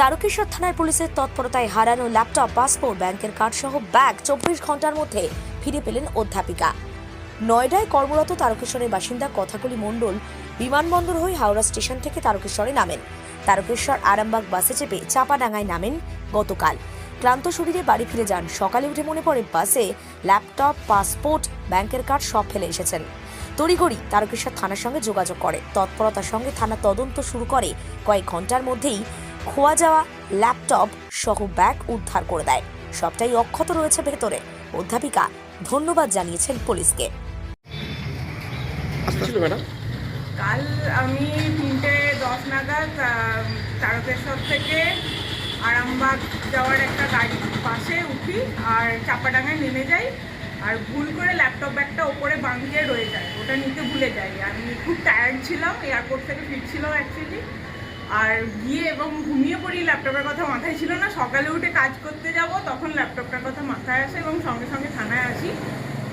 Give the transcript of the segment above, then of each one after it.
তারকেশ্বর থানার পুলিশের তৎপরতায় হারানো ল্যাপটপ, পাসপোর্ট, ব্যাংকের কার্ড সহ ব্যাগ চব্বিশ ঘণ্টার মধ্যে ফিরে পেলেন অধ্যাপিকা। নয়ডায় কর্মরত তারকেশ্বরের বাসিন্দা কথাকলি মণ্ডল বিমানবন্দর হয়ে হাওড়া স্টেশন থেকে তারকেশ্বরে নামেন। তারকেশ্বর আরামবাগ বাসে চেপে চাপাডাঙ্গায় নামেন গতকাল। ক্লান্ত শরীরে বাড়ি ফিরে যান। সকালে উঠে মনে পড়ে বাসে ল্যাপটপ, পাসপোর্ট, ব্যাংকের কার্ড সব ফেলে এসেছেন। তড়িঘড়ি তারকেশ্বর থানার সঙ্গে যোগাযোগ করে। তৎপরতার সঙ্গে থানা তদন্ত শুরু করে কয়েক ঘণ্টার মধ্যেই খোয়া যাওয়া ল্যাপটপ সহ ব্যাগ উদ্ধার করে দেয়। সবটাই অক্ষত রয়েছে ভেতরে। অধ্যাপিকা ধন্যবাদ জানিয়েছেন পুলিশকে। ম্যাডাম। কাল আমি তিনটে দশ নাগাদ তারকেশ্বর থেকে আরামবাগ যাওয়ার একটা গাড়ি পাশে উঠি আর চাপাডাঙ্গায় নেমে যাই আর ভুল করে ল্যাপটপ ব্যাগটা ওপরে বাঁধিয়ে রয়ে যায়। ওটা নিতে ভুলে যাই। আমি খুব টায়ার্ড ছিলাম এয়ারপোর্ট থেকে ফিরছিলাম অ্যাকচুয়ালি আর গিয়ে এবং ঘুমিয়ে পড়ি ল্যাপটপের কথা মাথায় ছিল না। সকালে উঠে কাজ করতে যাব তখন ল্যাপটপটার কথা মাথায় আসে এবং সঙ্গে সঙ্গে থানায় আসি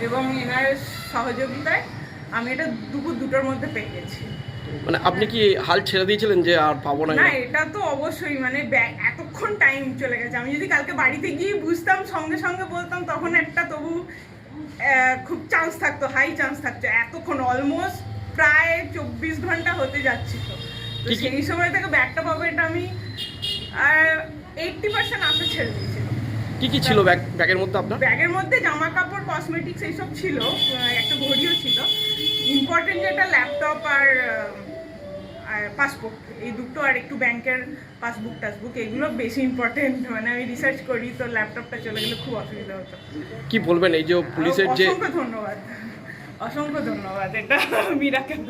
এবং এনার সহযোগিতায় আমি এটা দুপুর দুটোর মধ্যে পেয়ে গেছি। মানে আপনি কি হাল ছেড়ে দিয়েছিলেন যে আর পাবো না না এটা তো অবশ্যই মানে এতক্ষণ টাইম চলে গেছে। আমি যদি কালকে বাড়িতে গিয়ে বুঝতাম সঙ্গে সঙ্গে বলতাম তখন একটা তবু খুব চান্স থাকতো হাই চান্স থাকতো। এতক্ষণ অলমোস্ট প্রায় চব্বিশ ঘণ্টা হতে যাচ্ছিল। সেই সময় থেকে ব্যাগটা পাবো এটা আমি এইটটি পার্সেন্ট আসে ছেড়ে দিয়েছিলাম। কি কি ছিল ব্যাগ ব্যাগের মধ্যে আপনার? ব্যাগের মধ্যে জামা কাপড় কসমেটিক্স এইসব ছিল একটা ঘড়িও ছিল। ইম্পর্টেন্ট যেটা ল্যাপটপ আর পাসবুক এই দুটো আর একটু ব্যাংকের পাসবুক টাসবুক এগুলো বেশি ইম্পর্টেন্ট মানে আমি রিসার্চ করি তো ল্যাপটপটা চলে গেলে খুব অসুবিধা হতো। কি বলবেন এই যে পুলিশের যে অসংখ্য ধন্যবাদ। অসংখ্য ধন্যবাদ এটা মিরাকেল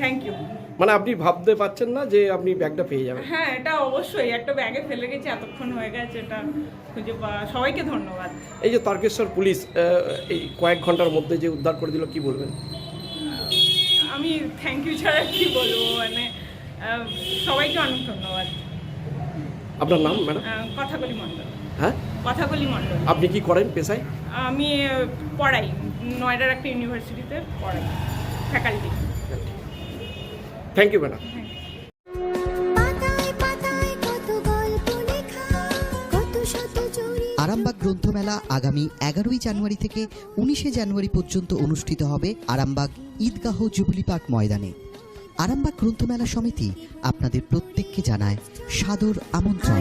থ্যাংক ইউ মানে আপনি ভাবতে পারছেন না যে আপনি ব্যাগটা পেয়ে যাবেন। হ্যাঁ এটা অবশ্যই। একটা ব্যাগে ফেলে গেছি এতক্ষণ হয়ে গেছে এটা খুঁজে পাওয়া। সবাইকে ধন্যবাদ। এই যে তারকেশ্বর পুলিশ এই কয়েক ঘণ্টার মধ্যে যে উদ্ধার করে দিল কি বলবেন? আমি থ্যাংক ইউ ছাড়া কি বলব? মানে সবাইকে অনেক ধন্যবাদ। আপনার নাম ম্যাডাম আহ, কথাকলি মণ্ডল। হ্যাঁ? কথাকলি মণ্ডল। আপনি কি করেন পেশায়? আমি পড়াই। নয়ডার একটা ইউনিভার্সিটিতে পড়াই ফ্যাকাল্টি থ্যাংক ইউ ম্যাডাম পাতায় পাতায় কত গল্প লেখা কত শত চুরি আরামবাগ গ্রন্থমেলা আগামী এগারোই জানুয়ারি থেকে উনিশে জানুয়ারি পর্যন্ত অনুষ্ঠিত হবে আরামবাগ ঈদগাহ জুবলি পার্ক ময়দানে। আরামবাগ গ্রন্থমেলা সমিতি আপনাদের প্রত্যেককে জানায় সাদর আমন্ত্রণ।